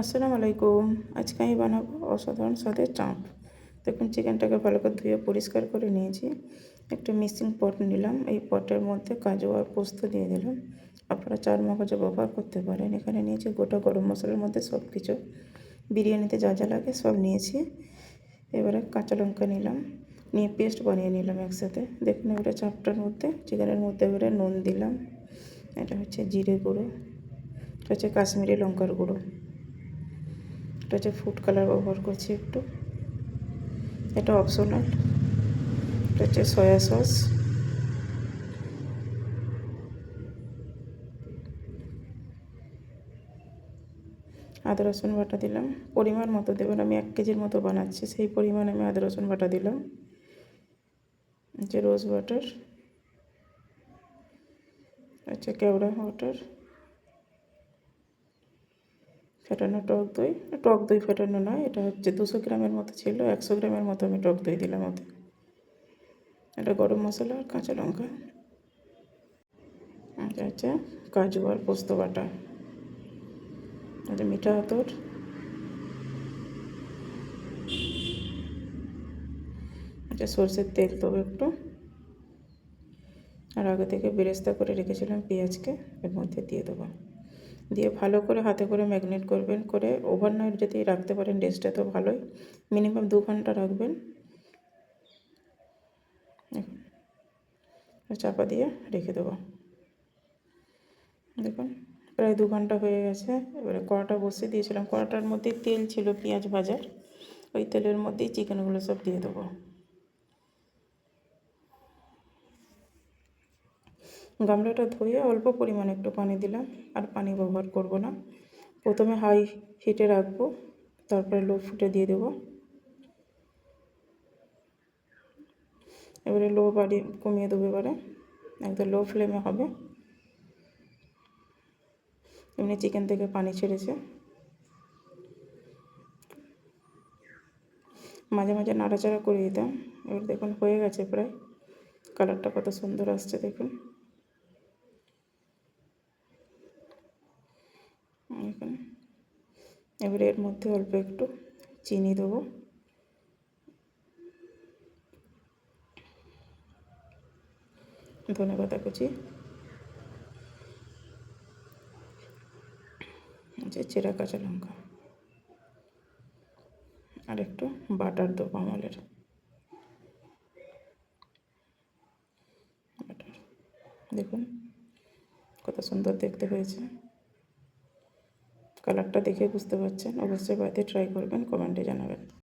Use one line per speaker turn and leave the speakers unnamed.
আসসালামু আলাইকুম। আজকে আমি বানাবো অসাধারণ স্বাদের চাঁপ। দেখুন, চিকেনটাকে ভালো করে ধুয়ে পরিষ্কার করে নিয়েছি। একটা মিক্সিং পট নিলাম। এই পটের মধ্যে কাজু আর পোস্ত দিয়ে দিলাম। আপনারা চার মগজও ব্যবহার করতে পারেন। এখানে নিয়েছি গোটা গরম মশলার মধ্যে সব কিছু বিরিয়ানিতে যা যা লাগে সব নিয়েছি। এবারে কাঁচা লঙ্কা নিলাম। নিয়ে পেস্ট বানিয়ে নিলাম একসাথে। দেখুন, এবারে চাপটার মধ্যে, চিকেনের মধ্যে এবারে নুন দিলাম। এটা হচ্ছে জিরে গুঁড়ো। এটা হচ্ছে কাশ্মীরি লঙ্কার গুঁড়ো। এটা হচ্ছে ফুড কালার ব্যবহার করছি একটু। এটা অপশনাল এটা হচ্ছে সয়া সস আদা, রসুন বাটা দিলাম। পরিমাণ মতো দেবেন আমি এক কেজির মতো বানাচ্ছি। সেই পরিমাণ আমি আদা, রসুন বাটা দিলাম। যে রোজ বাটার আচ্ছা কেওড়া ওয়াটার ফেটানো টক দই। টক দই ফেটানো নয়, এটা হচ্ছে দুশো গ্রামের মতো ছিল, একশো গ্রামের মতো আমি টক দই দিলাম ওতে। এটা গরম মশলা আর কাঁচা লঙ্কা। আচ্ছা আচ্ছা কাজু আর পোস্ত বাটা। এটা মিঠা আতর। আচ্ছা সর্ষের তেল দেবো একটু। আর আগে থেকে বেরেস্তা করে রেখেছিলাম পেঁয়াজকে, এর মধ্যে দিয়ে দেবো। দিয়ে ভালো করে হাতে করে ম্যাগনেট করবেন, করে ওভারনাইট যদি রাখতে পারেন ড্রেসটা তো ভালোই। মিনিমাম দু ঘণ্টা রাখবেন। চাপা দিয়ে রেখে দেবো। দেখুন, প্রায় দু ঘণ্টা হয়ে গেছে। এবারে কড়াটা বসিয়ে দিয়েছিলাম। কড়াটার মধ্যে তেল ছিল, পেঁয়াজ ভাজার। ওই তেলের মধ্যেই চিকেনগুলো সব দিয়ে দেবো। গামলাটা ধুয়ে অল্প পরিমাণে একটু পানি দিলাম, আর পানি ব্যবহার করব না। প্রথমে হাই হিটে রাখব, তারপরে লো ফুটে দিয়ে দেবো। এবারে লো বাড়ি কমিয়ে দেবো এবারে, একদম লো ফ্লেমে হবে। এমনি চিকেন থেকে পানি ছেড়েছে। মাঝে মাঝে নাড়াচাড়া করে দিতাম, এবার দেখুন হয়ে গেছে প্রায়। কালারটা কত সুন্দর আসছে দেখুন। এখানে। এবারে এর মধ্যে অল্প একটু চিনি দেবো। ধনে পাতা কুচি। যে চেরা কাঁচা লঙ্কা। আর একটু বাটার দেবো আমলের। দেখুন, কত সুন্দর দেখতে হয়েছে। কালারটা দেখে বুঝতে পারছেন অবশ্যই বাড়িতে ট্রাই করবেন কমেন্টে জানাবেন।